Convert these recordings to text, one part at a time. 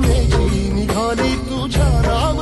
में यही तुझा नाम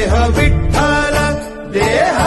देह विठ्ठल देह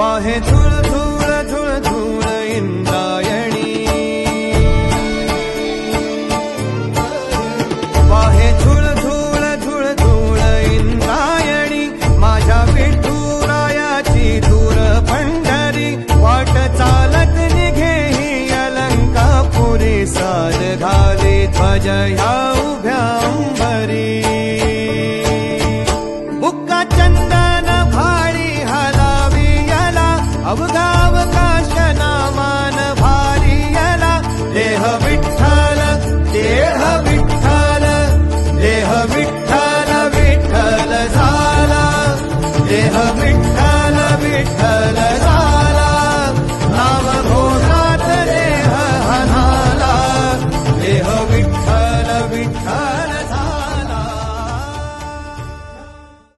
वाहे धुळ धुळ धुळ धुळ इंद्रायणी. वाहे धुळ धुळ धुळ धुळ इंद्रायणी. माझ्या विठुरायाची दूर पंढरी. वाट चालत निघे ही अलंकापुरी. साज घाली ध्वज ह्या